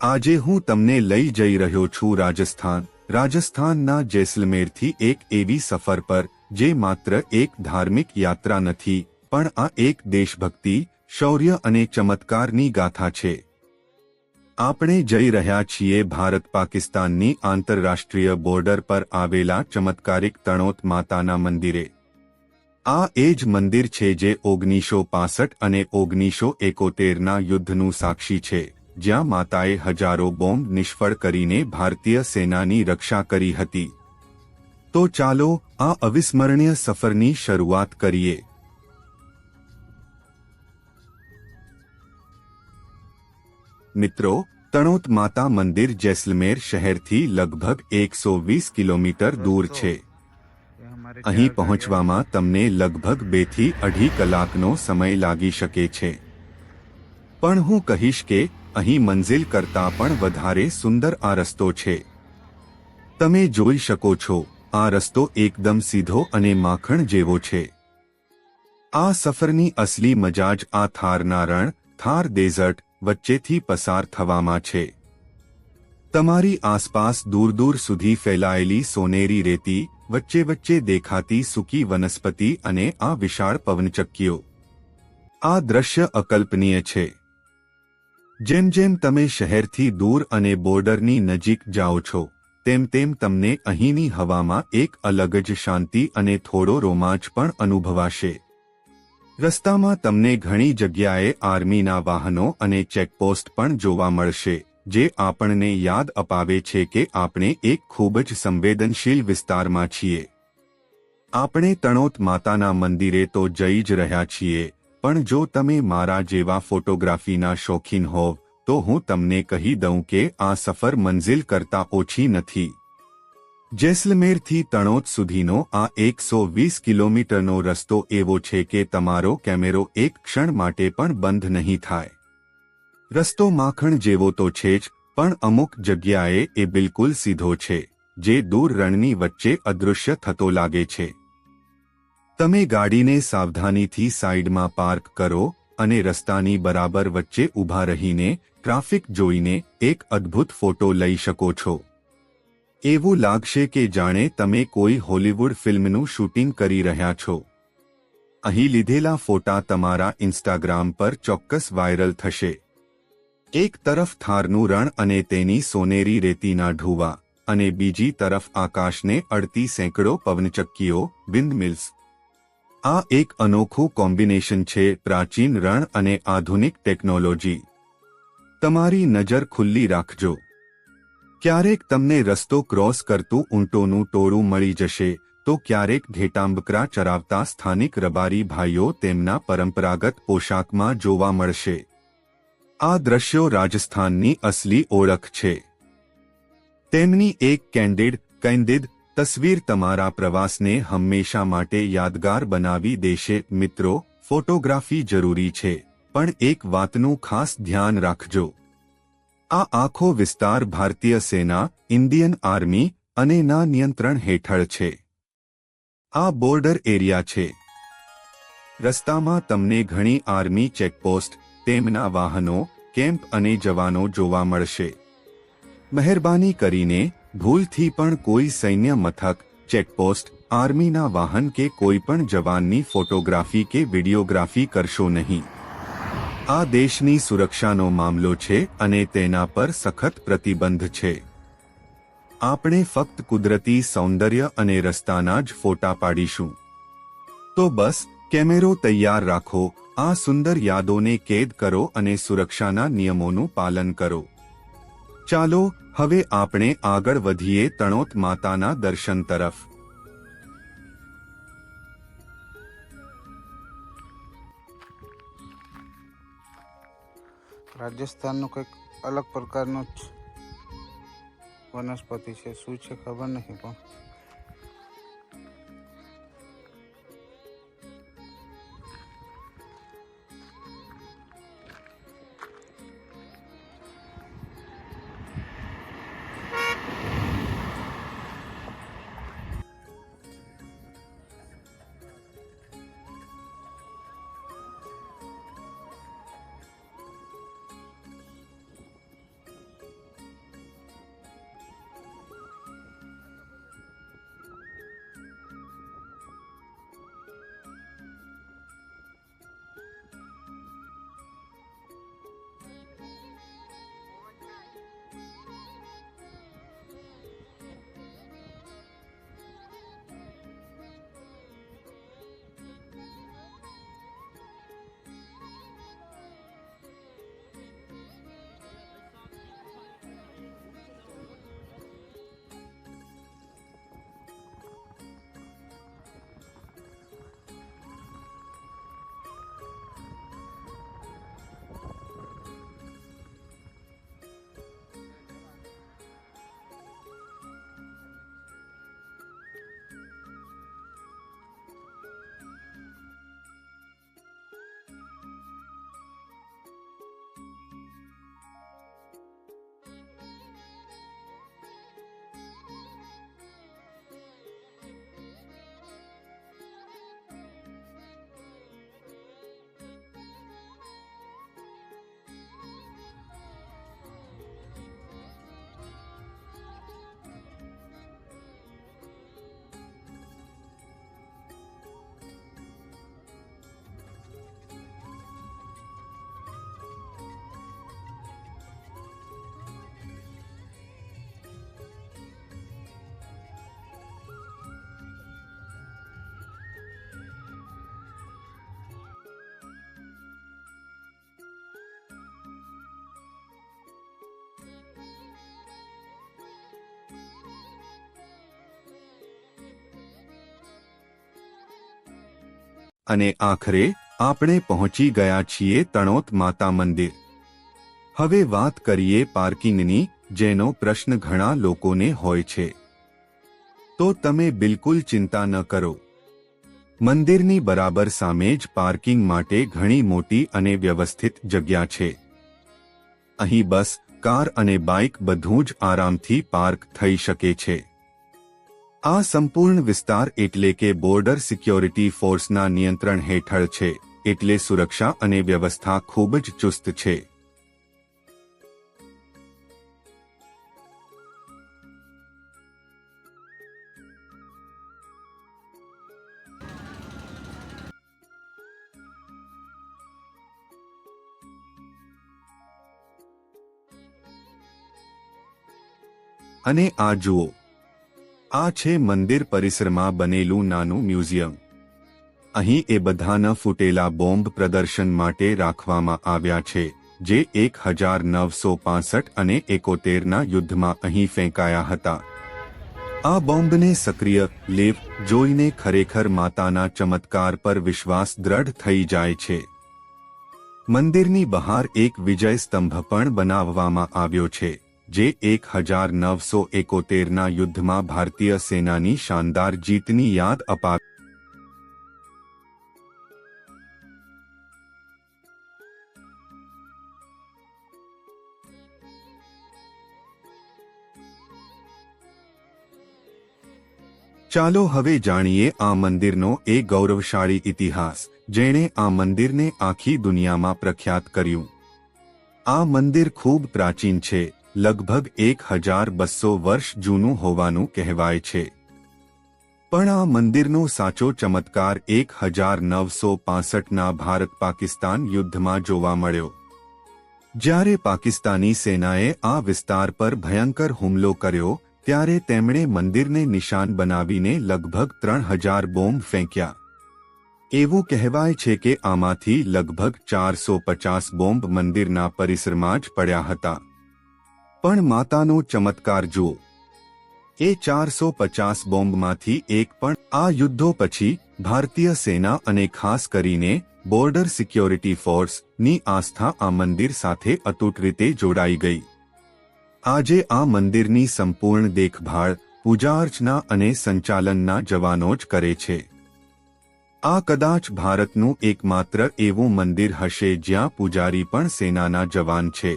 આજે હું તમને લઈ જઈ રહ્યો છું રાજસ્થાન. રાજસ્થાનના જેસલમેરથી એક એવી સફર પર, જે માત્ર એક ધાર્મિક યાત્રા નથી, પણ આ એક દેશભક્તિ, શૌર્ય અને ચમત્કારની ગાથા છે. આપણે જઈ રહ્યા છીએ ભારત પાકિસ્તાનની આંતરરાષ્ટ્રીય બોર્ડર પર આવેલા ચમત્કારિક તણોત માતાના મંદિરે. આ એ જ મંદિર છે જે ઓગણીસો પાસઠ અને ઓગણીસો એકોતેરના યુદ્ધનું સાક્ષી છે. જ્યાં માતાએ હજારો બોમ્બ નિષ્ફળ કરીને ભારતીય સેનાની રક્ષા કરી હતી. તો ચાલો આ અવિસ્મરણીય સફરની શરૂઆત કરીએ. મિત્રો, તણોત માતા મંદિર જેસલમેર શહેરથી લગભગ એકસો વીસ કિલોમીટર દૂર છે. અહીં પહોંચવામાં તમને લગભગ બેથી અઢી કલાકનો સમય લાગી શકે છે. પણ હું કહીશ કે અહીં મંઝિલ કરતાં પણ વધારે સુંદર આ રસ્તો છે. તમે જોઈ શકો છો, આ રસ્તો એકદમ સીધો અને માખણ જેવો છે. આ સફરની અસલી મજા જ આ થારના રણ થાર ડેઝર્ટ વચ્ચેથી પસાર થવામાં છે. તમારી આસપાસ દૂર દૂર સુધી ફેલાયેલી સોનેરી રેતી વચ્ચે વચ્ચે દેખાતી સૂકી વનસ્પતિ અને આ વિશાળ પવનચક્કીઓ. આ દ્રશ્ય અકલ્પનીય છે. જેમ જેમ તમે શહેરથી દૂર અને બોર્ડરની નજીક જાઓ છો, તેમ તેમ તમને અહીંની હવામાં એક અલગ જ શાંતિ અને થોડો રોમાંચ પણ અનુભવાશે. રસ્તામાં તમને ઘણી જગ્યાએ આર્મીના વાહનો અને ચેકપોસ્ટ પણ જોવા મળશે, જે આપણને યાદ અપાવે છે કે આપણે એક ખૂબ જ સંવેદનશીલ વિસ્તારમાં છીએ. આપણે તણોત માતાના મંદિરે તો જઈ જ રહ્યા છીએ પણ જો તમે મારા જેવા ફોટોગ્રાફીના શોખીન હોવ તો હું તમને કહી દઉં કે આ સફર મંઝિલ કરતાં ઓછી નથી. જેસલમેરથી તણોત સુધીનો આ એકસો વીસ કિલોમીટરનો રસ્તો એવો છે કે તમારો કેમેરો એક ક્ષણ માટે પણ બંધ નહીં થાય. રસ્તો માખણ જેવો તો છે જ, પણ અમુક જગ્યાએ એ બિલકુલ સીધો છે, જે દૂર રણની વચ્ચે અદૃશ્ય થતો લાગે છે. તમે ગાડીને સાવધાનીથી સાઈડમાં પાર્ક કરો અને રસ્તાની બરાબર વચ્ચે ઊભા રહીને ટ્રાફિક જોઈને એક અદ્ભુત ફોટો લઈ શકો છો. એવું લાગશે કે જાણે તમે કોઈ હોલિવૂડ ફિલ્મનું શૂટિંગ કરી રહ્યા છો. અહીં લીધેલા ફોટા તમારા ઇન્સ્ટાગ્રામ પર ચોક્કસ વાયરલ થશે. એક તરફ થારનું રણ અને તેની સોનેરી રેતીના ઢૂવા અને બીજી તરફ આકાશને અડતી સેંકડો પવનચક્કીઓ વિન્ડમિલ્સ આ એક અનોખું કોમ્બિનેશન છે પ્રાચીન રણ અને આધુનિક ટેકનોલોજી. તમારી નજર ખુલ્લી રાખજો. ક્યારેક તમને રસ્તો ક્રોસ કરતું ઊંટોનું ટોળું મળી જશે, તો ક્યારેક ઘેટાંબકરા ચરાવતા સ્થાનિક રબારી ભાઈઓ તેમના પરંપરાગત પોશાકમાં જોવા મળશે. આ દ્રશ્યો રાજસ્થાનની અસલી ઓળખ છે. તેમની એક કેન્ડિડ કેન્ડિડ તસવીર તમારા પ્રવાસને હંમેશા માટે યાદગાર બનાવી દેશે. મિત્રો, ફોટોગ્રાફી જરૂરી છે, પણ એક વાતનું ખાસ ધ્યાન રાખજો. આ આખો વિસ્તાર ભારતીય સેના, ઇન્ડિયન આર્મી અને ના નિયંત્રણ હેઠળ છે. આ બોર્ડર એરિયા છે. રસ્તામાં તમને ઘણી આર્મી ચેકપોસ્ટ, તેમના વાહનો, કેમ્પ અને જવાનો જોવા મળશે. મહેરબાની કરીને ભૂલથી પણ કોઈ સૈન્ય મથક, ચેકપોસ્ટ, આર્મીના વાહન કે કોઈ પણ જવાનની ફોટોગ્રાફી કે વિડીયોગ્રાફી કરશો નહીં. આ દેશની સુરક્ષાનો મામલો છે અને તેના પર સખત પ્રતિબંધ છે. આપણે ફક્ત કુદરતી સૌંદર્ય અને રસ્તાના જ ફોટા પાડીશું. તો બસ, કેમેરો તૈયાર રાખો, આ સુંદર યાદોને કેદ કરો અને સુરક્ષાના નિયમોનું પાલન કરો. ચાલો, હવે આપણે આગળ વધીએ તણોત માતાના દર્શન તરફ. રાજસ્થાનનું કંઈક અલગ પ્રકારનું વનસ્પતિ છે. શું છે ખબર નહીં પણ. અને આખરે આપણે પહોંચી ગયા છીએ તણોત માતા મંદિર. હવે વાત કરીએ પાર્કિંગની, જેનો પ્રશ્ન ઘણા લોકોને હોય છે. તો તમે બિલકુલ ચિંતા ન કરો. મંદિરની બરાબર સામે જ પાર્કિંગ માટે ઘણી મોટી અને વ્યવસ્થિત જગ્યા છે. અહીં બસ, કાર અને બાઇક બધું જ આરામથી પાર્ક થઈ શકે છે. આ સંપૂર્ણ વિસ્તાર એટલે કે બોર્ડર સિક્યોરિટી ફોર્સના નિયંત્રણ હેઠળ છે, એટલે સુરક્ષા અને વ્યવસ્થા ખૂબ જ ચુસ્ત છે. અને આ જુઓ આ છે મંદિર પરિસરમાં બનેલું નાનું મ્યુઝિયમ. અહીં એ બધાના ફૂટેલા બોમ્બ પ્રદર્શન માટે રાખવામાં આવ્યા છે, જે એક હજાર નવસો પાસઠ અને એકોતેરના યુદ્ધમાં અહીં ફેંકાયા હતા. આ બોમ્બને સક્રિય લેવ જોઈને ખરેખર માતાના ચમત્કાર પર વિશ્વાસ દ્રઢ થઈ જાય છે. મંદિરની બહાર એક વિજય સ્તંભ પણ બનાવવામાં આવ્યો છે. જે એક હજાર નવસો એકોતેરના યુદ્ધમાં ભારતીય સેનાની શાનદાર જીતની યાદ અપાવી. ચાલો હવે જાણીએ આ મંદિરનો એ ગૌરવશાળી ઇતિહાસ, જેણે આ મંદિરને આખી દુનિયામાં પ્રખ્યાત કર્યું. આ મંદિર ખૂબ પ્રાચીન છે. લગભગ એક હજાર બસો વર્ષ જૂનું હોવાનું કહેવાય છે. પણ આ મંદિરનો સાચો ચમત્કાર એક હજાર નવસો પાસઠના ભારત પાકિસ્તાન યુદ્ધમાં જોવા મળ્યો. જ્યારે પાકિસ્તાની સેનાએ આ વિસ્તાર પર ભયંકર હુમલો કર્યો, ત્યારે તેમણે મંદિરને નિશાન બનાવીને લગભગ ત્રણ હજાર બોમ્બ ફેંક્યા. એવું કહેવાય છે કે આમાંથી લગભગ ચારસો પચાસ બોમ્બ મંદિરના પરિસરમાં જ પડ્યા હતા. પણ માતાનો ચમત્કાર જુઓ. એ ચારસો પચાસ બોમ્બમાંથી એક પણ આ યુદ્ધો પછી ભારતીય સેના અને ખાસ કરીને બોર્ડર સિક્યોરિટી ફોર્સની આસ્થા આ મંદિર સાથે અતૂટ રીતે જોડાઈ ગઈ. આજે આ મંદિરની સંપૂર્ણ દેખભાળ પૂજા અર્ચના અને સંચાલનના જવાનો જ કરે છે. આ કદાચ ભારતનું એકમાત્ર એવું મંદિર હશે જ્યાં પૂજારી પણ સેનાના જવાન છે.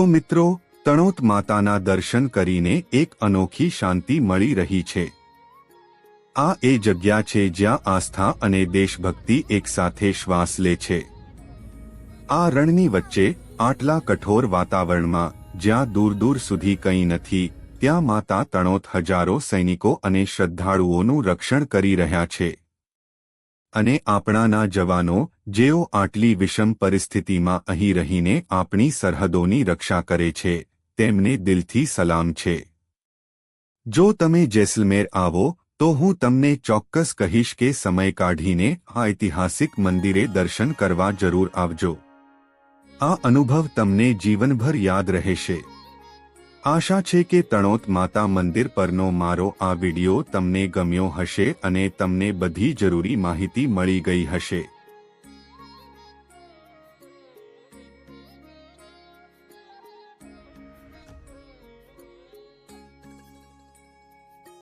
તો મિત્રો, તણોત માતાના દર્શન કરીને એક અનોખી શાંતિ મળી રહી છે. આ એ જગ્યા છે જ્યાં આસ્થા અને દેશભક્તિ એકસાથે શ્વાસ લે છે. આ રણની વચ્ચે આટલા કઠોર વાતાવરણમાં, જ્યાં દૂર દૂર સુધી કંઈ નથી, ત્યાં માતા તણોત હજારો સૈનિકો અને શ્રદ્ધાળુઓનું રક્ષણ કરી રહ્યા છે. અને આપણાના જવાનો જેઓ આટલી વિષમ પરિસ્થિતિમાં અહીં રહીને આપણી સરહદોની રક્ષા કરે છે, તેમને દિલથી સલામ છે. જો તમે જેસલમેર આવો, તો હું તમને ચોક્કસ કહીશ કે સમય કાઢીને આ ઐતિહાસિક મંદિરે દર્શન કરવા જરૂર આવજો. આ અનુભવ તમને જીવનભર યાદ રહેશે. આશા છે કે તણોત માતા મંદિર પરનો મારો આ વિડિયો તમને ગમ્યો હશે અને તમને બધી જરૂરી માહિતી મળી ગઈ હશે.